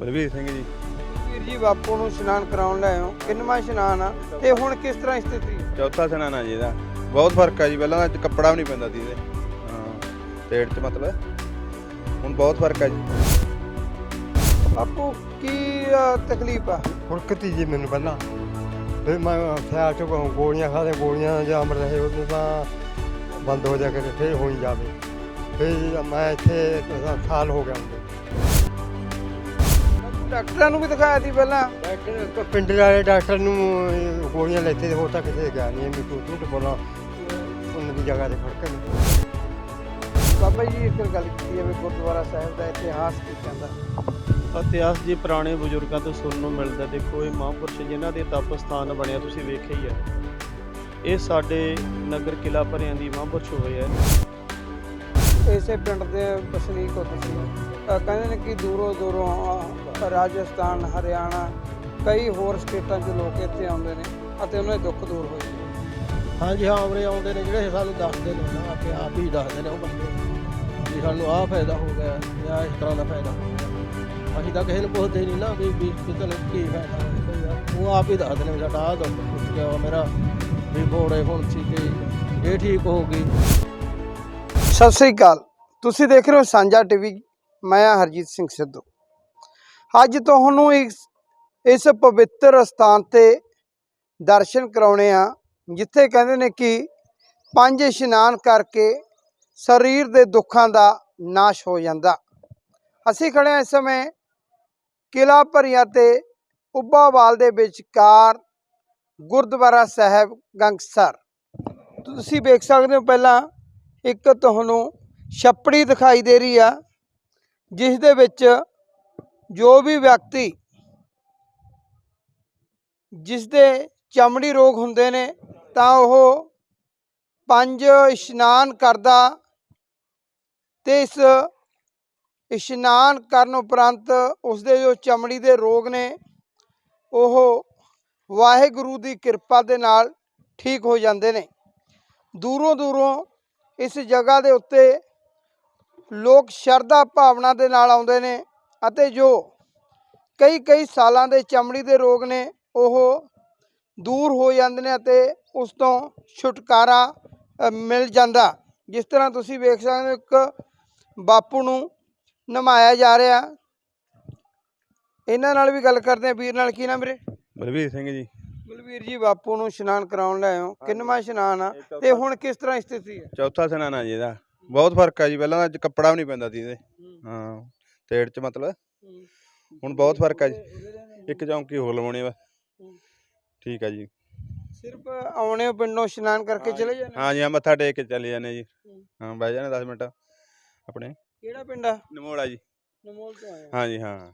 ਬਲਵੀਰ ਸਿੰਘ ਜੀ। ਵੀਰ ਜੀ ਬਾਪੂ ਨੂੰ ਇਸ਼ਨਾਨ ਕਰਾਉਣ ਲੈ ਆਇਓ। ਕਿੰਨਵਾਂ ਇਸ਼ਨਾਨ ਆ? ਤੇ ਹੁਣ ਕਿਸ ਤਰ੍ਹਾਂ ਸਥਿਤੀ? ਚੌਥਾ ਸਨਾਨਾ ਜੀ ਇਹਦਾ। ਬਹੁਤ ਫ਼ਰਕ ਆ ਜੀ ਪਹਿਲਾਂ ਤਾਂ ਕੱਪੜਾ ਵੀ ਨਹੀਂ ਪੈਂਦਾ ਸੀ ਇਹਦੇ। ਹਾਂ ਪੇਟ 'ਚ ਮਤਲਬ। ਹੁਣ ਬਹੁਤ ਫ਼ਰਕ ਆ ਜੀ। ਬਾਪੂ ਕੀ ਅ, ਤਕਲੀਫ ਆ? ਫੁਰਕਤੀ ਜੀ ਮੈਨੂੰ ਪਹਿਲਾਂ? ਫਿਰ ਮੈਂ ਖਿਆਲ ਚ ਕਹੂੰ ਗੋਲੀਆਂ ਖਾਦੇ ਗੋਲੀਆਂ ਜਾਂ ਅਮਰ ਰਹੇ ਉਦੋਂ ਤਾਂ ਬੰਦ ਹੋ ਜਾ ਕਰੇ ਫਿਰ ਹੋਈ ਜਾਵੇ। ਫਿਰ ਮੈਂ ਇੱਥੇ ਸਾਲ ਹੋ ਗਿਆ। ਮੈਨੂੰ ਡਾਕਟਰਾਂ ਨੂੰ ਵੀ ਦਿਖਾਇਆ ਸੀ ਪਹਿਲਾਂ। ਡਾਕਟਰ ਪਿੰਡ ਵਾਲੇ ਡਾਕਟਰ ਨੂੰ ਗੋਲੀਆਂ ਲੈਤੇ ਤੇ ਹੋਰ ਤਾਂ ਕਿਤੇ ਗਿਆ ਨਹੀਂ ਮੈਂ ਕੋਈ ਝੂਠ ਬੋਲਾਂ ਉਹਨਾਂ ਦੀ ਜਗ੍ਹਾ ਤੇ ਫ਼ਰਕ ਨਹੀਂ ਬਾਬਾ ਜੀ ਇੱਕ ਗੱਲ ਕੀਤੀ ਜਾਵੇ ਗੁਰਦੁਆਰਾ ਸਾਹਿਬ ਦਾ ਇਤਿਹਾਸ ਕੀ ਕਹਿੰਦਾ? ਇਤਿਹਾਸ ਜੀ ਪੁਰਾਣੇ ਬਜ਼ੁਰਗਾਂ ਤੋਂ ਸੁਣਨ ਨੂੰ ਮਿਲਦਾ ਦੇਖੋ ਇਹ ਮਹਾਂਪੁਰਸ਼ ਜਿਨ੍ਹਾਂ ਦੇ ਤਪ ਸਥਾਨ ਬਣਿਆ ਤੁਸੀਂ ਵੇਖਿਆ ਹੀ ਹੈ। ਇਹ ਸਾਡੇ ਨਗਰ ਕਿਲਾ ਭਰਿਆਂ ਦੀ ਮਹਾਂਪੁਰਸ਼ ਹੋਏ ਹੈ। ਇਸੇ ਪਿੰਡ ਦੇ ਵਸਨੀਕ ਹੋ ਤੁਸੀਂ। ਕਹਿੰਦੇ ਨੇ ਕਿ ਦੂਰੋਂ ਦੂਰੋਂ ਰਾਜਸਥਾਨ ਹਰਿਆਣਾ ਕਈ ਹੋਰ ਸਟੇਟਾਂ 'ਚ ਲੋਕ ਇੱਥੇ ਆਉਂਦੇ ਨੇ ਅਤੇ ਉਹਨਾਂ ਦੇ ਦੁੱਖ ਦੂਰ ਹੋ ਜਾਂਦੇ ਹਾਂਜੀ ਹਾਂ ਉਰੇ ਆਉਂਦੇ ਨੇ ਜਿਹੜੇ ਸਾਨੂੰ ਦੱਸਦੇ ਨੇ ਨਾ ਆਪੇ ਆਪ ਹੀ ਦੱਸਦੇ ਨੇ ਉਹ ਬੰਦੇ ਵੀ ਸਾਨੂੰ ਆਹ ਫਾਇਦਾ ਹੋ ਗਿਆ ਜਾਂ ਇਸ ਤਰ੍ਹਾਂ ਦਾ ਫਾਇਦਾ ਹੋ ਗਿਆ। ਅਸੀਂ ਤਾਂ ਕਿਸੇ ਨੂੰ ਪੁੱਛਦੇ ਨਹੀਂ ਨਾ ਵੀ ਵੀ ਕਿਤੇ ਨੂੰ ਕੀ ਫਾਇਦਾ ਉਹ ਆਪ ਹੀ ਦੱਸਦੇ ਨੇ ਸਾਡਾ ਆਹ ਦੁੱਖ ਟੁੱਟ ਗਿਆ ਮੇਰਾ ਵੀ ਫੋੜੇ ਹੁਣ ਸੀ ਕਿ ਇਹ ਠੀਕ ਹੋ ਗਈ। ਸਤਿ ਸ੍ਰੀ ਅਕਾਲ। ਤੁਸੀਂ ਦੇਖ ਰਹੇ ਹੋ ਸਾਂਝਾ ਟੀਵੀ ਮੈਂ ਹਰਜੀਤ ਸਿੰਘ ਸਿੱਧੂ। ਅੱਜ ਤੁਹਾਨੂੰ ਇਸ ਇਸ ਪਵਿੱਤਰ ਸਥਾਨ ਤੇ ਦਰਸ਼ਨ ਕਰਾਉਣੇ ਆ, ਜਿੱਥੇ ਕਹਿੰਦੇ ਨੇ ਕਿ ਪੰਜ ਇਸ਼ਨਾਨ ਕਰਕੇ ਸਰੀਰ ਦੇ ਦੁੱਖਾਂ ਦਾ ਨਾਸ਼ ਹੋ ਜਾਂਦਾ। ਅਸੀਂ ਖੜੇ ਹਾਂ ਇਸ ਸਮੇਂ ਕਿਲਾ ਭਰੀਆਂ ਤੇ ਉੱਬਾਵਾਲ ਦੇ ਵਿਚਕਾਰ ਗੁਰਦੁਆਰਾ ਸਾਹਿਬ ਗੰਗਸਰ। ਤੁਸੀਂ ਵੇਖ ਸਕਦੇ ਹੋ ਪਹਿਲਾਂ ਇੱਕ ਤੁਹਾਨੂੰ ਛੱਪੜੀ ਦਿਖਾਈ ਦੇ ਰਹੀ ਆ, ਜਿਸ ਦੇ ਵਿੱਚ ਜੋ ਵੀ ਵਿਅਕਤੀ ਜਿਸ ਦੇ ਚਮੜੀ ਰੋਗ ਹੁੰਦੇ ਨੇ, ਤਾਂ ਉਹ ਪੰਜ ਇਸ਼ਨਾਨ ਕਰਦਾ ਤੇ ਇਸ ਇਸ਼ਨਾਨ ਕਰਨ ਉਪਰੰਤ ਉਸ ਦੇ ਜੋ ਚਮੜੀ ਦੇ ਰੋਗ ਨੇ, ਉਹ ਵਾਹਿਗੁਰੂ ਦੀ ਕਿਰਪਾ ਦੇ ਨਾਲ ਠੀਕ ਹੋ ਜਾਂਦੇ ਨੇ। ਦੂਰੋਂ ਦੂਰੋਂ ਇਸ ਜਗ੍ਹਾ ਦੇ ਉੱਤੇ ਲੋਕ ਸ਼ਰਧਾ ਭਾਵਨਾ ਦੇ ਨਾਲ ਆਉਂਦੇ ਨੇ। ਅਤੇ ਜੋ ਕਈ ਕਈ ਸਾਲਾਂ ਦੇ ਚਮੜੀ ਦੇ ਰੋਗ ਨੇ ਉਹ ਦੂਰ ਹੋ ਜਾਂਦੇ ਨੇ ਅਤੇ ਉਸ ਤੋਂ ਛੁਟਕਾਰਾ ਮਿਲ ਜਾਂਦਾ। ਜਿਸ ਤਰ੍ਹਾਂ ਤੁਸੀਂ ਵੇਖ ਸਕਦੇ ਹੋ ਇੱਕ ਬਾਪੂ ਨੂੰ ਨਮਾਇਆ ਜਾ ਰਿਹਾ। ਇਹਨਾਂ ਨਾਲ ਵੀ ਗੱਲ ਕਰਦੇ ਆ ਵੀਰ ਨਾਲ ਕੀ ਨਾਮ ਵੀਰੇ? ਬਲਵੀਰ ਸਿੰਘ ਜੀ। ਬਲਵੀਰ ਜੀ ਬਾਪੂ ਨੂੰ ਇਸ਼ਨਾਨ ਕਰਾਉਣ ਲੈ ਆਇਓ। ਕਿੰਨਵਾਂ ਇਸ਼ਨਾਨ ਆ? ਤੇ ਹੁਣ ਕਿਸ ਤਰ੍ਹਾਂ ਸਥਿਤੀ ਹੈ? ਚੌਥਾ ਸਨਾਨਾ ਜੀ ਇਹਦਾ। ਬਹੁਤ ਫ਼ਰਕ ਆ ਜੀ। ਪਹਿਲਾਂ ਤਾਂ ਕੱਪੜਾ ਵੀ ਨਹੀਂ ਪੈਂਦਾ ਸੀ ਇਹਦੇ। ਹਾਂ। ਪੇਟ 'ਚ ਮਤਲਬ। ਹੁਣ ਬਹੁਤ ਫ਼ਰਕ ਆ ਜੀ। ਇੱਕ ਚੌਂਕੀ ਹੋਰ ਲਵਾਉਣੀ ਬਸ ਠੀਕ ਆ ਜੀ। ਸਿਰਫ ਆਉਣੇ ਹੋ ਪਿੰਡੋਂ ਇਸ਼ਨਾਨ ਕਰਕੇ ਚਲੇ ਜਾਣਾ ਹਾਂ ਜੀ ਹਾਂ ਮੱਥਾ ਟੇਕ ਕੇ ਚੱਲੇ ਜਾਂਦੇ ਜੀ। ਹਾਂ। ਬਹਿ ਜਾਣੇ 10 ਮਿੰਟ ਆਪਣੇ। ਕਿਹੜਾ ਪਿੰਡ ਆ? ਨਮੋਲਾ ਜੀ। ਨਮੋਲ ਤੋਂ ਆਇਆ ਹਾਂ ਜੀ ਹਾਂ।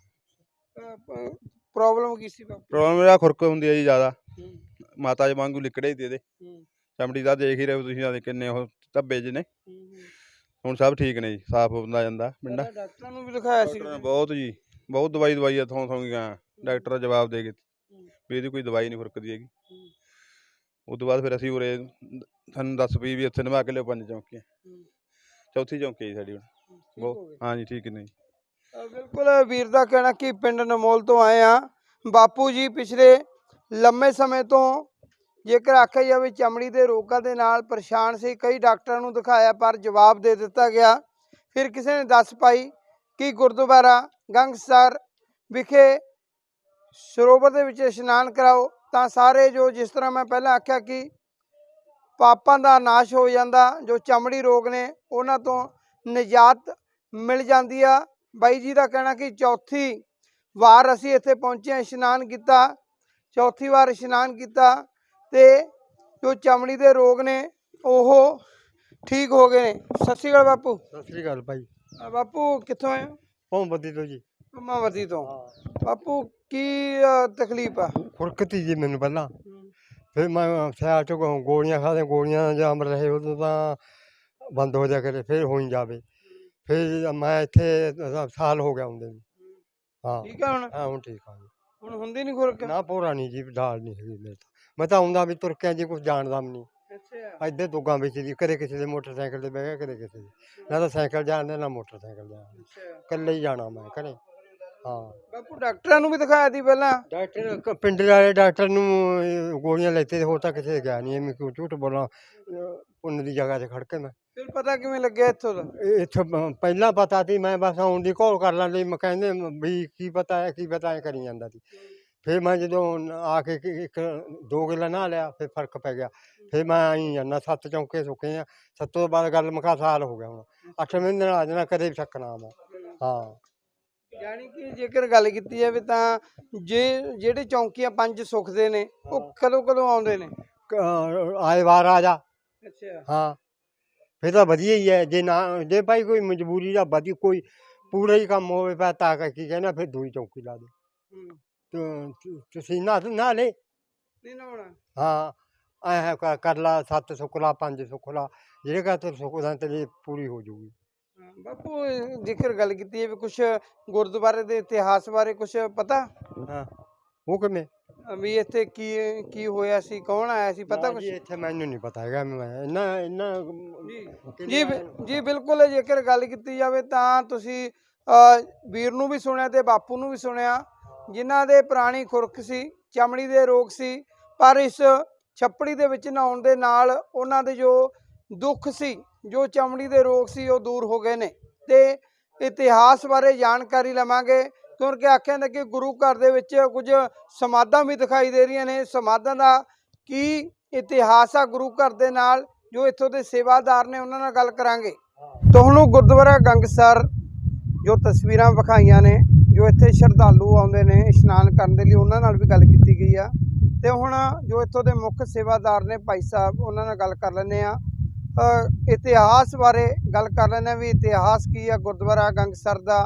ਪ੍ਰੋਬਲਮ ਕੀ ਸੀ ਪ੍ਰੋਬਲਮ ਇਹਦਾ ਖੁਰਕ ਹੁੰਦੀ ਹੈ ਜੀ ਜ਼ਿਆਦਾ। ਮਾਤਾ ਜੀ ਵਾਂਗੂ ਲਿਕੜੇ ਹੀ ਦੇ ਦੇ ਚਮੜੀ ਦਾ ਦੇਖ ਹੀ ਰਹੇ ਹੋ ਤੁਸੀਂ ਆਦੇ ਕਿੰਨੇ ਉਹ ਧੱਬੇ ਜਿਹੇ ਨੇ। ਹੁਣ ਸਭ ਠੀਕ ਨੇ ਜੀ ਸਾਫ਼ ਹੁੰਦਾ ਜਾਂਦਾ ਪਿੰਡਾ। ਡਾਕਟਰਾਂ ਨੂੰ ਵੀ ਦਿਖਾਇਆ ਸੀ ਡਾਕਟਰ ਨੇ ਬਹੁਤ ਜੀ ਬਹੁਤ ਦਵਾਈ ਦਵਾਈ ਆ ਥੋਂ ਥੋਂ ਗਿਆ ਡਾਕਟਰ ਜਵਾਬ ਦੇ ਕੇ ਵੀ ਇਹਦੀ ਕੋਈ ਦਵਾਈ ਨਹੀਂ ਫੁਰਕਦੀ ਹੈਗੀ। ਉਸ ਤੋਂ ਬਾਅਦ ਫਿਰ ਅਸੀਂ ਉਰੇ ਸਾਨੂੰ ਦੱਸ ਪਈ ਵੀ ਇੱਥੇ ਨਵਾ ਕੇ ਲਿਓ ਪੰਜ ਚੌਂਕੀਆਂ। ਚੌਥੀ ਚੌਂਕੀ ਹੈ ਜੀ ਸਾਡੀ ਹੁਣ। ਬਹੁਤ ਗਏ। ਹਾਂ ਜੀ ਠੀਕ ਨੇ ਜੀ। ਅ, ਬਿਲਕੁਲ ਵੀਰ ਦਾ ਕਹਿਣਾ ਕਿ ਪਿੰਡ ਨਮੋਲ ਤੋਂ ਆਏ ਆ ਬਾਪੂ ਜੀ ਪਿਛਲੇ ਲੰਮੇ ਸਮੇਂ ਤੋਂ ਜੇਕਰ ਆਖਿਆ ਜਾਵੇ ਚਮੜੀ ਦੇ ਰੋਗਾਂ ਦੇ ਨਾਲ ਪਰੇਸ਼ਾਨ ਸੀ, ਕਈ ਡਾਕਟਰਾਂ ਨੂੰ ਦਿਖਾਇਆ, ਪਰ ਜਵਾਬ ਦੇ ਦਿੱਤਾ ਗਿਆ। ਫਿਰ ਕਿਸੇ ਨੇ ਦੱਸ ਪਾਈ ਕਿ ਗੁਰਦੁਆਰਾ ਗੰਗਸਰ ਵਿਖੇ ਸਰੋਵਰ ਦੇ ਵਿੱਚ ਇਸ਼ਨਾਨ ਕਰਾਓ, ਤਾਂ ਸਾਰੇ ਜੋ ਜਿਸ ਤਰ੍ਹਾਂ ਮੈਂ ਪਹਿਲਾਂ ਆਖਿਆ ਕਿ ਪਾਪਾਂ ਦਾ ਨਾਸ਼ ਹੋ ਜਾਂਦਾ, ਜੋ ਚਮੜੀ ਰੋਗ ਨੇ, ਉਹਨਾਂ ਤੋਂ ਨਿਜਾਤ ਮਿਲ ਜਾਂਦੀ ਆ। ਬਾਈ ਜੀ ਦਾ ਕਹਿਣਾ ਕਿ ਚੌਥੀ ਵਾਰ ਅਸੀਂ ਇੱਥੇ ਪਹੁੰਚੇ ਇਸ਼ਨਾਨ ਕੀਤਾ, ਚੌਥੀ ਵਾਰ ਇਸ਼ਨਾਨ ਕੀਤਾ। ਤੇ ਜੋ ਚਮੜੀ ਦੇ ਰੋਗ ਨੇ ਉਹ ਠੀਕ ਹੋ ਗਏ ਨੇ। ਸਤਿ ਸ਼੍ਰੀ ਅਕਾਲ ਬਾਪੂ। ਸਤਿ ਸ੍ਰੀ ਅਕਾਲ ਭਾਈ। ਅ, ਬਾਪੂ ਕਿੱਥੋਂ ਆਏ ਹੋ? ਪੌਂਬੱਦੀ ਤੋਂ ਜੀ। ਮਾਵਤੀ ਤੋਂ। ਬਾਪੂ ਕੀ ਅ, ਤਕਲੀਫ ਆ? ਫੁਰਕਤੀ ਜੀ ਮੈਨੂੰ ਪਹਿਲਾਂ। ਫਿਰ ਮੈਂ ਖਿਆਲ ਚ ਗੋਲੀਆਂ ਖਾਦੇ ਗੋਲੀਆਂ ਜਾਂ ਅਮਰ ਰਹੇ ਉਦੋਂ ਤਾਂ ਬੰਦ ਹੋ ਜਾ ਕਰੇ ਫਿਰ ਹੋਈ ਜਾਵੇ। ਫਿਰ ਮੈਂ ਇੱਥੇ ਸਾਲ ਹੋ ਗਿਆ ਹੁੰਦੇ ਨੂੰ। ਹਾਂ। ਠੀਕ ਆ ਹੁਣ? ਹਾਂ ਹੁਣ ਠੀਕ ਆ ਜੀ। ਹੁਣ ਹੁੰਦੀ ਨਹੀਂ ਖੁਰਕ? ਨਾ ਪੋਰਾ ਨਹੀਂ ਜੀ ਢਾਲ ਨਹੀਂ ਹੈਗੀ ਮੇਰੇ ਤਾਂ। ਮੈਂ ਤਾਂ ਆਉਂਦਾ ਵੀ ਤੁਰ ਕੇ ਜੀ ਕੁਝ ਜਾਣਦਾ ਵੀ ਨਹੀਂ ਅੱਛਾ। ਦੁੱਗਾਂ ਵਿੱਚ ਦੀ ਕਦੇ ਕਿਸੇ ਦੇ ਮੋਟਰਸਾਈਕਲ ਤੇ ਬਹਿ ਗਿਆ ਕਦੇ ਕਿਸੇ ਦੇ। ਨਾ ਤਾਂ ਸਾਈਕਲ ਜਾਣਦਾ ਨਾ ਮੋਟਰਸਾਈਕਲ ਜਾਣਦਾ ਅੱਛਾ। ਇਕੱਲੇ ਹੀ ਜਾਣਾ ਮੈਂ ਘਰੇ। ਹਾਂ। ਬਾਪੂ ਡਾਕਟਰਾਂ ਨੂੰ ਵੀ ਦਿਖਾਇਆ ਸੀ ਪਹਿਲਾਂ? ਡਾਕਟਰ ਕ- ਪਿੰਡ ਵਾਲੇ ਡਾਕਟਰ ਨੂੰ ਗੋਲੀਆਂ ਲੈਤੇ ਤੇ ਹੋਰ ਤਾਂ ਕਿਸੇ ਗਿਆ ਨਹੀਂ ਐਵੇਂ ਕਿਉਂ ਝੂਠ ਬੋਲਾਂ? ਅਹ, ਪੁੰਨ ਦੀ ਜਗ੍ਹਾ ਤੇ ਖੜ ਕੇ ਮੈਂ। ਫਿਰ ਪਤਾ ਕਿਵੇਂ ਲੱਗਿਆ ਇੱਥੋਂ ਦਾ? ਇਹ ਇੱਥੋਂ ਪ- ਪਹਿਲਾਂ ਪਤਾ ਸੀ ਮੈਂ ਬਸ ਆਉਣ ਦੀ ਘੋਲ ਕਰ ਲਾਂ ਲਈ ਮੈਂ ਕਹਿੰਦੇ ਵੀ ਕੀ ਪਤਾ ਹੈ ਕੀ ਪਤਾ ਹੈ ਕਰੀ ਜਾਂਦਾ ਸੀ ਫਿਰ ਮੈਂ ਜਦੋਂ ਆ ਕੇ ਕਿ- ਇੱਕ ਦੋ ਗੱਲਾਂ ਨਾ ਲਿਆ ਫਿਰ ਫ਼ਰਕ ਪੈ ਗਿਆ। ਫਿਰ ਮੈਂ ਆਈ ਜਾਂਦਾ ਸੱਤ ਚੌਂਕੇ ਸੁੱਕੇ ਆ। ਸੱਤੋਂ ਤੋਂ ਬਾਅਦ ਗੱਲ ਮੁਕਾ ਸਾਲ ਹੋ ਗਿਆ ਹੁਣ। ਅੱਠ ਮਹੀਨੇ ਨਾਲ ਆ ਜਾਣਾ ਕਦੇ ਵੀ ਸ਼ੱਕ ਨਾ ਆਵਾਂ। ਹਾਂ। ਯਾਨੀ ਕਿ ਜੇਕਰ ਗੱਲ ਕੀਤੀ ਜਾਵੇ ਤਾਂ ਜੇ ਜਿਹੜੇ ਚੌਂਕੀਆਂ ਪੰਜ ਸੁੱਖਦੇ ਨੇ ਉਹ ਕਦੋਂ ਕਦੋਂ ਆਉਂਦੇ ਨੇ? ਕ- ਆਏ ਵਾਰ ਆ ਜਾ। ਅੱਛਾ। ਹਾਂ। ਫਿਰ ਤਾਂ ਵਧੀਆ ਹੀ ਹੈ ਜੇ ਨਾ ਜੇ ਭਾਈ ਕੋਈ ਮਜਬੂਰੀ ਦਾ ਵਧੀ ਕੋਈ ਪੂਰਾ ਹੀ ਕੰਮ ਹੋਵੇ ਪਾ ਤਾਂ ਕੀ ਕਹਿੰਦਾ ਫਿਰ ਦੂਈ ਚੌਂਕੀ ਲਾ ਦੇ। ਤੁਸੀਂ ਨਾ ਨਾ ਲੈ ਨਹੀਂ ਨਾ ਹੋਣਾ ਹਾਂ ਐ ਹੈ ਕਰ- ਕਰ ਲਾ ਸੱਤ ਸੁੱਖ ਲਾ ਪੰਜ ਸੁੱਖ ਲਾ ਜਿਹੜੇ ਕਾ ਤੇ ਸੁੱਖ ਦਾ ਤੇ ਪੂਰੀ ਹੋ ਜਾਊਗੀ। ਹਾਂ, ਬਾਪੂ ਇਹ ਜੇਕਰ ਗੱਲ ਕੀਤੀ ਜਾਵੇ ਕੁਝ ਗੁਰਦੁਆਰੇ ਦੇ ਇਤਿਹਾਸ ਬਾਰੇ ਕੁਝ ਪਤਾ? ਹਾਂ ਉਹ ਕਿਵੇਂ? ਵੀ ਇੱਥੇ ਕੀ ਕੀ ਹੋਇਆ ਸੀ ਕੌਣ ਆਇਆ ਸੀ ਪਤਾ ਨਾ ਕੁਝ ਜੀ ਇੱਥੇ ਮੈਨੂੰ ਨਹੀਂ ਪਤਾ ਹੈਗਾ ਮੈਂ ਇੰਨਾ ਇੰਨਾ ਜੀ ਜੀ ਬਿ- ਜੀ ਬਿਲਕੁਲ ਜੇਕਰ ਗੱਲ ਕੀਤੀ ਜਾਵੇ ਤਾਂ ਤੁਸੀਂ ਵੀਰ ਨੂੰ ਵੀ ਸੁਣਿਆ ਤੇ ਬਾਪੂ ਨੂੰ ਵੀ ਸੁਣਿਆ। ਜਿਨ੍ਹਾਂ ਦੇ ਪੁਰਾਣੀ ਖੁਰਕ ਸੀ ਚਮੜੀ ਦੇ ਰੋਗ ਸੀ ਪਰ ਇਸ ਛੱਪੜੀ ਦੇ ਵਿੱਚ ਨਹਾਉਣ ਦੇ ਨਾਲ ਉਹਨਾਂ ਦੇ ਜੋ ਦੁੱਖ ਸੀ ਜੋ ਚਮੜੀ ਦੇ ਰੋਗ ਸੀ ਉਹ ਦੂਰ ਹੋ ਗਏ ਨੇ। ਤੇ ਇਤਿਹਾਸ ਬਾਰੇ ਜਾਣਕਾਰੀ ਲਵਾਂਗੇ ਕਿਉਂਕਿ ਆਖਿਆ ਜਾਂਦਾ ਕਿ ਗੁਰੂ ਘਰ ਦੇ ਵਿੱਚ ਕੁਝ ਸਮਾਧਾਂ ਵੀ ਦਿਖਾਈ ਦੇ ਰਹੀਆਂ ਨੇ। ਸਮਾਧਾਂ ਦਾ ਕੀ ਇਤਿਹਾਸ ਆ ਗੁਰੂ ਘਰ ਦੇ ਨਾਲ ਜੋ ਇੱਥੋਂ ਦੇ ਸੇਵਾਦਾਰ ਨੇ ਉਹਨਾਂ ਨਾਲ ਗੱਲ ਕਰਾਂਗੇ। ਤੁਹਾਨੂੰ ਗੁਰਦੁਆਰਾ ਗੰਗਸਰ ਜੋ ਤਸਵੀਰਾਂ ਵਿਖਾਈਆਂ ਨੇ ਜੋ ਇੱਥੇ ਸ਼ਰਧਾਲੂ ਆਉਂਦੇ ਨੇ ਇਸ਼ਨਾਨ ਕਰਨ ਦੇ ਲਈ ਉਹਨਾਂ ਨਾਲ ਵੀ ਗੱਲ ਕੀਤੀ ਗਈ ਆ। ਤੇ ਹੁਣ ਜੋ ਇੱਥੋਂ ਦੇ ਮੁੱਖ ਸੇਵਾਦਾਰ ਨੇ ਭਾਈ ਸਾਹਿਬ ਉਹਨਾਂ ਨਾਲ ਗੱਲ ਕਰ ਲੈਂਦੇ ਆ। ਇਤਿਹਾਸ ਬਾਰੇ ਗੱਲ ਕਰ ਲੈਂਦੇ ਆ ਵੀ ਇਤਿਹਾਸ ਕੀ ਆ ਗੁਰਦੁਆਰਾ ਗੰਗਸਰ ਦਾ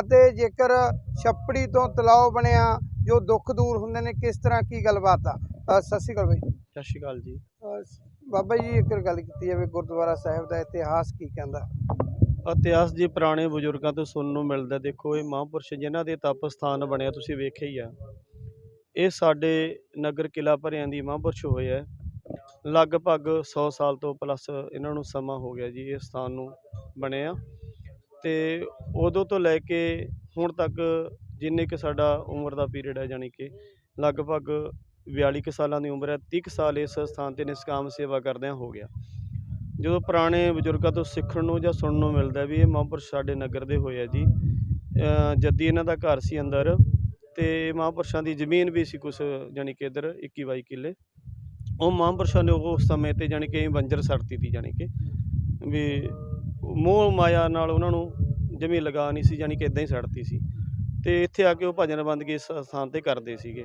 ਅਤੇ ਜੇਕਰ ਛੱਪੜੀ ਤੋਂ ਤਲਾਅ ਬਣਿਆ ਜੋ ਦੁੱਖ ਦੂਰ ਹੁੰਦੇ ਨੇ ਕਿਸ ਤਰ੍ਹਾਂ ਕੀ ਗੱਲਬਾਤ ਆ? ਸਤਿ ਸ਼੍ਰੀ ਅਕਾਲ ਬਾਈ ਸਤਿ ਸ਼੍ਰੀ ਅਕਾਲ ਜੀ। ਬਾਬਾ ਜੀ ਇੱਕ ਗੱਲ ਕੀਤੀ ਜਾਵੇ ਗੁਰਦੁਆਰਾ ਸਾਹਿਬ ਦਾ ਇਤਿਹਾਸ ਕੀ ਕਹਿੰਦਾ? ਇਤਿਹਾਸ ਜੀ ਪੁਰਾਣੇ ਬਜ਼ੁਰਗਾਂ ਤੋਂ ਸੁਣਨ ਨੂੰ ਮਿਲਦਾ ਦੇਖੋ, ਇਹ ਮਹਾਂਪੁਰਸ਼ ਜਿਨ੍ਹਾਂ ਦੇ ਤਪ ਸਥਾਨ ਬਣਿਆ, ਤੁਸੀਂ ਵੇਖਿਆ ਹੀ ਆ। ਇਹ ਸਾਡੇ ਨਗਰ ਕਿਲਾ ਭਰਿਆਂ ਦੀ ਮਹਾਂਪੁਰਸ਼ ਹੋਏ ਹੈ ਲਗਭਗ 100 ਸਾਲ ਤੋਂ ਪਲੱਸ ਇਹਨਾਂ ਨੂੰ ਸਮਾਂ ਹੋ ਗਿਆ ਜੀ, ਇਹ ਸਥਾਨ ਨੂੰ ਬਣਿਆ। ਆ ਤੇ ਉਦੋਂ ਤੋਂ ਲੈ ਕੇ ਹੁਣ ਤੱਕ ਜਿੰਨੇ ਕਿ ਸਾਡਾ ਉਮਰ ਦਾ ਪੀਰੀਅਡ ਹੈ, ਜਾਣੀ ਕਿ ਲਗਭਗ 42 ਕੁ ਸਾਲਾਂ ਦੀ ਉਮਰ ਹੈ 30 ਕੁ ਸਾਲ ਇਸ ਸਥਾਨ ਤੇ ਨਿਸ਼ਕਾਮ ਸੇਵਾ ਕਰਦਿਆਂ ਹੋ ਗਿਆ। ਜਦੋਂ ਪੁਰਾਣੇ ਬਜ਼ੁਰਗਾਂ ਤੋਂ ਸਿੱਖਣ ਨੂੰ ਜਾਂ ਸੁਣਨ ਨੂੰ ਮਿਲਦਾ ਵੀ ਇਹ ਮਹਾਂਪੁਰਸ਼ ਸਾਡੇ ਨਗਰ ਦੇ ਹੋਏ ਆ ਜੀ ਜੱਦੀ ਇਹਨਾਂ ਦਾ ਘਰ ਸੀ ਅੰਦਰ ਤੇ ਮਹਾਂਪੁਰਸ਼ਾਂ ਦੀ ਜ਼ਮੀਨ ਵੀ ਸੀ ਕੁਛ ਜਾਣੀ ਕਿ ਇੱਧਰ 21 22 ਕਿੱਲੇ। ਉਹ ਮਹਾਂਪੁਰਸ਼ਾਂ ਨੇ ਉਸ ਸਮੇਂ ਤੇ ਜਾਣੀ ਕਿ ਬੰਜਰ ਸੜਤੀ ਤੀ ਜਾਣੀ ਕਿ ਵੀ ਮੋਹ ਮਾਇਆ ਨਾਲ ਉਹਨਾਂ ਨੂੰ ਜ਼ਮੀਨ ਲਗਾ ਨਹੀਂ ਸੀ, ਜਾਣੀ ਕਿ ਇਦਾਂ ਹੀ ਸੜਤੀ ਸੀ। ਤੇ ਇੱਥੇ ਆ ਕੇ ਉਹ ਭਜਨ ਬੰਦਗੀ ਇਸ ਸਥਾਨ ਤੇ ਕਰਦੇ ਸੀਗੇ।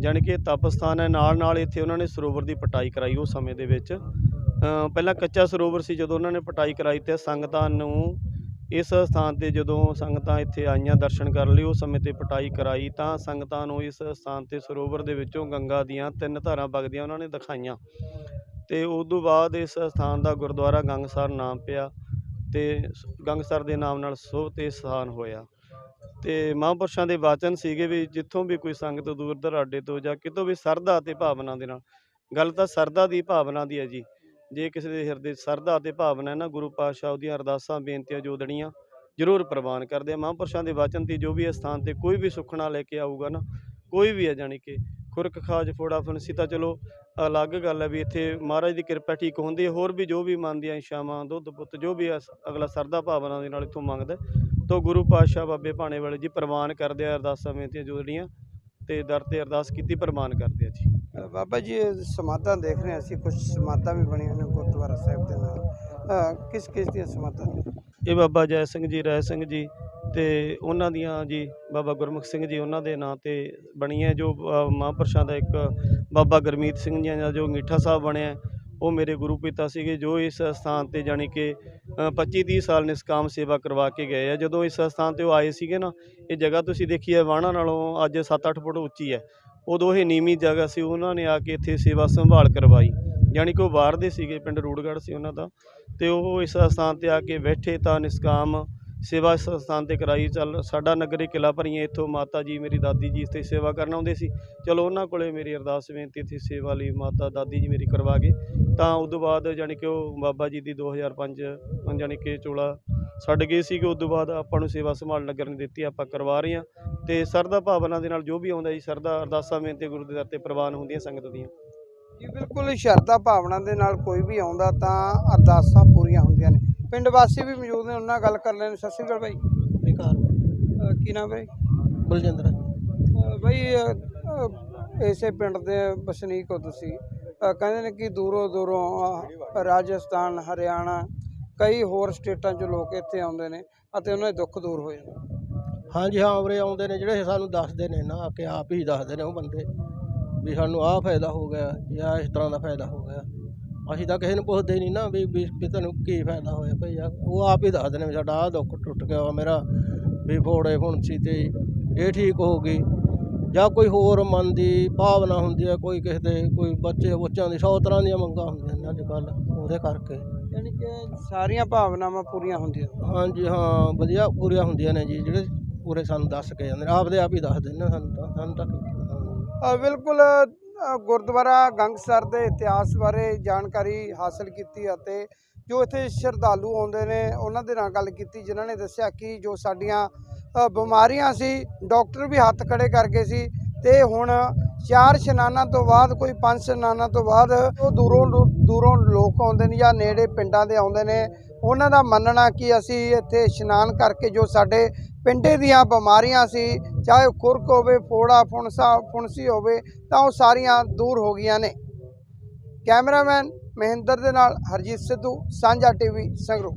ਜਾਣੀ ਕਿ ਇਹ ਤਪ ਸਥਾਨ ਹੈ ਨਾਲ ਨਾਲ ਇੱਥੇ ਉਹਨਾਂ ਨੇ ਸਰੋਵਰ ਦੀ ਪਟਾਈ ਕਰਾਈ ਉਸ ਸਮੇਂ ਦੇ ਵਿੱਚ। ਪਹਿਲਾਂ ਕੱਚਾ ਸਰੋਵਰ ਸੀ, ਜਦੋਂ ਉਹਨਾਂ ਨੇ ਪਟਾਈ ਕਰਾਈ ਤੇ ਸੰਗਤਾਂ ਨੂੰ ਇਸ ਸਥਾਨ ਤੇ ਜਦੋਂ ਸੰਗਤਾਂ ਇੱਥੇ ਆਈਆਂ ਦਰਸ਼ਨ ਕਰਨ ਲਈ ਉਸ ਸਮੇਂ ਤੇ ਪਟਾਈ ਕਰਾਈ, ਤਾਂ ਸੰਗਤਾਂ ਨੂੰ ਇਸ ਸਥਾਨ ਤੇ ਸਰੋਵਰ ਦੇ ਵਿੱਚੋਂ ਗੰਗਾ ਦੀਆਂ ਤਿੰਨ ਧਾਰਾਂ ਵਗਦੀਆਂ ਉਹਨਾਂ ਨੇ ਦਿਖਾਈਆਂ। ਤੇ ਉਸ ਤੋਂ ਬਾਅਦ ਇਸ ਸਥਾਨ ਦਾ ਗੁਰਦੁਆਰਾ ਗੰਗਸਰ ਨਾਮ ਪਿਆ ਤੇ ਗੰਗਸਰ ਦੇ ਨਾਮ ਨਾਲ ਸੋਹ ਤੇ ਸਥਾਨ ਹੋਇਆ। ਤੇ ਮਹਾਂਪੁਰਸ਼ਾਂ ਦੇ ਵਾਚਨ ਸੀਗੇ ਵੀ ਜਿੱਥੋਂ ਵੀ ਕੋਈ ਸੰਗਤ ਦੂਰ ਦਰਾਡੇ ਤੋਂ ਜਾਂ ਕਿਤੋਂ ਵੀ ਸਰਦਾ ਤੇ ਭਾਵਨਾ ਦੇ ਨਾਲ, ਗੱਲ ਤਾਂ ਸਰਦਾ ਦੀ ਭਾਵਨਾ ਦੀ ਹੈ ਜੀ। ਜੇ ਕਿਸੇ ਦੇ ਹਿਰਦੇ 'ਚ ਸਰਦਾ ਤੇ ਭਾਵਨਾ ਹੈ ਨਾ ਗੁਰੂ ਪਾਤਸ਼ਾਹ ਉਹਦੀਆਂ ਅਰਦਾਸਾਂ ਬੇਨਤੀਆਂ ਜੋਦੜੀਆਂ ਜ਼ਰੂਰ ਪ੍ਰਵਾਨ ਕਰਦੇ ਆ। ਮਹਾਂਪੁਰਸ਼ਾਂ ਦੇ ਵਾਚਨ ਤੇ ਜੋ ਵੀ ਇਸ ਸਥਾਨ ਤੇ ਕੋਈ ਵੀ ਸੁਖਣਾ ਲੈ ਕੇ ਆਊਗਾ ਨਾ ਕੋਈ ਵੀ ਹੈ ਜਾਣੀ ਕਿ ਖੁਰਕ ਖਾਜ ਫੋੜਾ ਫਨਸੀ ਤਾਂ ਚਲੋ ਅਲੱਗ ਗੱਲ ਹੈ ਵੀ ਇੱਥੇ ਮਹਾਰਾਜ ਦੀ ਕਿਰਪਾ ਠੀਕ ਹੁੰਦੀ ਹੈ। ਹੋਰ ਵੀ ਜੋ ਵੀ ਮੰਨਦੀਆਂ ਇਸ਼ਾਵਾਂ ਦੁੱਧ ਪੁੱਤ ਜੋ ਵੀ ਅਗਲਾ ਸਰਦਾ ਭਾਵਨਾ ਦੇ ਨਾਲ ਇੱਥੋਂ ਮੰਗਦਾ ਹੈ, ਤਾਂ ਗੁਰੂ ਪਾਤਸ਼ਾਹ ਬਾਬੇ ਭਾਣੇ ਵਾਲੇ ਜੀ ਪ੍ਰਵਾਨ ਕਰਦੇ ਆ ਅਰਦਾਸਾਂ ਬੇਨਤੀਆਂ ਜੋਦੜੀਆਂ ਤੇ ਦਰ ਤੇ ਅਰਦਾਸ ਕੀਤੀ ਪ੍ਰਵਾਨ ਕਰਦੇ ਆ ਜੀ। ਬਾਬਾ ਜੀ, ਇਹ ਸਮਾਧਾਂ ਦੇਖ ਰਹੇ ਅਸੀਂ ਕੁਝ ਸਮਾਧਾਂ ਵੀ ਬਣੀਆਂ ਨੇ ਗੁਰਦੁਆਰਾ ਸਾਹਿਬ ਦੇ ਨਾਲ। ਕਿਸ ਕਿਸ ਦੀਆਂ ਸਮਾਧਾਂ ਇਹ ਬਾਬਾ ਜੈ ਸਿੰਘ ਜੀ, ਰਾਏ ਸਿੰਘ ਜੀ ਤੇ ਉਹਨਾਂ ਦੀਆਂ ਜੀ, ਬਾਬਾ ਗੁਰਮੁਖ ਸਿੰਘ ਜੀ ਉਹਨਾਂ ਦੇ ਨਾਂ ਤੇ ਬਣੀ ਹੈ ਜੋ ਮਹਾਂਪੁਰਸ਼ਾਂ ਦਾ ਇੱਕ ਬਾਬਾ ਗੁਰਮੀਤ ਸਿੰਘ ਜੀ ਦਾ ਜੋ ਅੰਗੀਠਾ ਸਾਹਿਬ ਬਣਿਆ, ਉਹ ਮੇਰੇ ਗੁਰੂ ਪਿਤਾ ਸੀਗੇ, ਜੋ ਇਸ ਸਥਾਨ ਤੇ ਜਾਣੀ ਕਿ 25 30 ਸਾਲ ਨਿਸ਼ਕਾਮ ਸੇਵਾ ਕਰਵਾ ਕੇ ਗਏ ਆ। ਜਦੋਂ ਇਸ ਸਥਾਨ ਤੇ ਉਹ ਆਏ ਸੀਗੇ ਨਾ, ਇਹ ਜਗ੍ਹਾ ਤੁਸੀਂ ਦੇਖੀ ਹੈ ਵਾਣਾ ਨਾਲੋਂ ਅੱਜ 7-8 ਫੁੱਟ ਉੱਚੀ ਹੈ। ਉਦੋਂ ਇਹ ਨੀਵੀਂ ਜਗ੍ਹਾ ਸੀ, ਉਹਨਾਂ ਨੇ ਆ ਕੇ ਇੱਥੇ ਸੇਵਾ ਸੰਭਾਲ ਕਰਵਾਈ। ਜਾਣੀ ਕਿ ਉਹ ਬਾਹਰ ਦੇ ਸੀਗੇ, ਪਿੰਡ ਰੂੜਗੜ੍ਹ ਸੀ ਉਹਨਾਂ ਦਾ। ਤੇ ਉਹ ਇਸ ਸਥਾਨ ਤੇ ਆ ਕੇ ਬੈਠੇ ਤਾਂ ਨਿਸ਼ਕਾਮ ਸੇਵਾ ਇਸ ਸਥਾਨ ਤੇ ਕਰਾਈ। ਚੱਲ ਸਾਡਾ ਨਗਰੀ ਕਿਲਾ ਭਰੀਏ, ਇੱਥੋਂ ਮਾਤਾ ਜੀ, ਮੇਰੀ ਦਾਦੀ ਜੀ ਇੱਥੇ ਸੇਵਾ ਕਰਨ ਆਉਂਦੇ ਸੀ। ਚਲੋ ਉਹਨਾਂ ਕੋਲੇ ਮੇਰੀ ਅਰਦਾਸ ਬੇਨਤੀ ਇੱਥੇ ਸੇਵਾ ਲਈ ਮਾਤਾ, ਦਾਦੀ ਜੀ ਮੇਰੀ ਕਰਵਾ ਗਏ। ਤਾਂ ਉਸ ਤੋਂ ਬਾਅਦ ਜਾਣੀ ਕਿ ਉਹ ਬਾਬਾ ਜੀ ਦੀ 2005 ਜਾਣੀ ਕਿ ਚੋਲਾ ਛੱਡ ਗਏ ਸੀ ਕਿ ਉਸ ਤੋਂ ਬਾਅਦ ਆਪਾਂ ਨੂੰ ਸੇਵਾ ਸੰਭਾਲ ਨਗਰ ਨੇ ਦਿੱਤੀ ਆਪਾਂ ਕਰਵਾ ਰਹੇ ਹਾਂ। ਤੇ ਸਰਦਾ ਭਾਵਨਾ ਦੇ ਨਾਲ ਜੋ ਵੀ ਆਉਂਦਾ ਜੀ ਸਰਦਾ ਅਰਦਾਸਾਂ ਬੇਨਤੀ ਗੁਰੂ ਦੇ ਦਰ ਤੇ ਪ੍ਰਵਾਨ ਹੁੰਦੀਆਂ ਸੰਗਤ ਦੀਆਂ। ਜੀ ਬਿਲਕੁਲ ਸ਼ਰਧਾ ਭਾਵਨਾ ਦੇ ਨਾਲ ਕੋਈ ਵੀ ਆਉਂਦਾ ਤਾਂ ਅਰਦਾਸਾਂ ਪੂਰੀਆਂ ਹੁੰਦੀਆਂ ਨੇ। ਪਿੰਡ ਵਾਸੀ ਵੀ ਮੌਜੂਦ ਨੇ ਉਹਨਾਂ ਨਾਲ ਗੱਲ ਕਰ ਲੈਣ ਸਤਿ ਸ਼੍ਰੀ ਅਕਾਲ ਬਾਈ। ਬੇਕਾਰ ਕੀ ਨਾਮ ਹੈ ਬਲਜਿੰਦਰ। ਅਹ, ਇਸੇ ਪਿੰਡ ਦੇ ਵਸਨੀਕ ਹੋ ਤੁਸੀਂ। ਕਹਿੰਦੇ ਨੇ ਕਿ ਦੂਰੋਂ ਦੂਰੋਂ ਰਾਜਸਥਾਨ ਹਰਿਆਣਾ ਕਈ ਹੋਰ ਸਟੇਟਾਂ 'ਚ ਲੋਕ ਇੱਥੇ ਆਉਂਦੇ ਨੇ ਅਤੇ ਉਹਨਾਂ ਦੇ ਦੁੱਖ ਦੂਰ ਹੋ ਜਾਂਦੇ ਹਾਂਜੀ ਹਾਂ, ਉਰੇ ਆਉਂਦੇ ਨੇ ਜਿਹੜੇ ਸਾਨੂੰ ਦੱਸਦੇ ਨੇ ਨਾ ਆ ਕੇ ਆਪ ਹੀ ਦੱਸਦੇ ਨੇ ਉਹ ਬੰਦੇ ਵੀ ਸਾਨੂੰ ਆਹ ਫਾਇਦਾ ਹੋ ਗਿਆ ਜਾਂ ਇਸ ਤਰ੍ਹਾਂ ਦਾ ਫਾਇਦਾ ਹੋ ਗਿਆ। ਅਸੀਂ ਤਾਂ ਕਿਸੇ ਨੂੰ ਪੁੱਛਦੇ ਨਹੀਂ ਨਾ ਵੀ ਵੀ ਵੀ ਤੈਨੂੰ ਕੀ ਫਾਇਦਾ ਹੋਇਆ ਭਈ ਆ ਉਹ ਆਪ ਹੀ ਦੱਸਦੇ ਨੇ ਵੀ ਸਾਡਾ ਆਹ ਦੁੱਖ ਟੁੱਟ ਗਿਆ ਵਾ ਮੇਰਾ, ਵੀ ਫੋੜੇ ਫੁੰਸੀ ਤੇ ਇਹ ਠੀਕ ਹੋ ਗਈ। ਜਾਂ ਕੋਈ ਹੋਰ ਮਨ ਦੀ ਭਾਵਨਾ ਹੁੰਦੀ ਹੈ, ਕੋਈ ਕਿਸੇ ਦੇ, ਕੋਈ ਬੱਚੇ ਬੱਚਿਆਂ ਦੀ, ਸੌ ਤਰ੍ਹਾਂ ਦੀਆਂ ਮੰਗਾਂ ਹੁੰਦੀਆਂ ਨੇ ਅੱਜ ਕੱਲ੍ਹ ਉਹਦੇ ਕਰਕੇ। ਯਾਨੀ ਕਿ ਸਾਰੀਆਂ ਭਾਵਨਾਵਾਂ ਪੂਰੀਆਂ ਹੁੰਦੀਆਂ ਹਾਂਜੀ ਹਾਂ ਵਧੀਆ ਪੂਰੀਆਂ ਹੁੰਦੀਆਂ ਨੇ ਜੀ ਜਿਹੜੇ ਪੂਰੇ ਸਾਨੂੰ ਦੱਸ ਕੇ ਜਾਂਦੇ ਨੇ ਆਪਦੇ ਆਪ ਹੀ ਦੱਸਦੇ ਨੇ ਸਾਨੂੰ ਤਾਂ ਸਾਨੂੰ ਤਾਂ ਕੀ। ਅ, ਬਿਲਕੁਲ ਅ, ਗੁਰਦੁਆਰਾ ਗੰਗਸਰ ਦੇ ਇਤਿਹਾਸ ਬਾਰੇ ਜਾਣਕਾਰੀ ਹਾਸਲ ਕੀਤੀ ਅਤੇ ਜੋ ਇੱਥੇ ਸ਼ਰਧਾਲੂ ਆਉਂਦੇ ਨੇ ਉਹਨਾਂ ਦੇ ਨਾਲ ਗੱਲ ਕੀਤੀ ਜਿਨ੍ਹਾਂ ਨੇ ਦੱਸਿਆ ਕਿ ਜੋ ਸਾਡੀਆਂ ਅ, ਬਿਮਾਰੀਆਂ ਸੀ ਡਾਕਟਰ ਵੀ ਹੱਥ ਖੜੇ ਕਰ ਗਏ ਸੀ ਤੇ ਹੁਣ ਚਾਰ ਇਸ਼ਨਾਨਾਂ ਤੋਂ ਬਾਅਦ, ਕੋਈ ਪੰਜ ਇਸ਼ਨਾਨਾਂ ਤੋਂ ਬਾਅਦ ਉਹ ਦੂਰੋਂ ਦੂ- ਦੂਰੋਂ ਲੋਕ ਆਉਂਦੇ ਨੇ ਜਾਂ ਨੇੜੇ ਪਿੰਡਾਂ ਦੇ ਆਉਂਦੇ ਨੇ, ਉਹਨਾਂ ਦਾ ਮੰਨਣਾ ਕਿ ਅਸੀਂ ਇੱਥੇ ਇਸ਼ਨਾਨ ਕਰਕੇ ਜੋ ਸਾਡੇ ਪਿੰਡੇ ਦੀਆਂ ਬਿਮਾਰੀਆਂ ਸੀ, ਚਾਹੇ ਉਹ ਖੁਰਕ ਹੋਵੇ, ਫੋੜਾ, ਫੁਣਸਾ, ਫੁਣਸੀ ਹੋਵੇ, ਤਾਂ ਉਹ ਸਾਰੀਆਂ ਦੂਰ ਹੋ ਗਈਆਂ ਨੇ। ਕੈਮਰਾਮੈਨ ਮਹਿੰਦਰ ਦੇ ਨਾਲ ਹਰਜੀਤ ਸਿੱਧੂ, ਸਾਂਝਾ ਟੀਵੀ ਸੰਗਰੂਰ।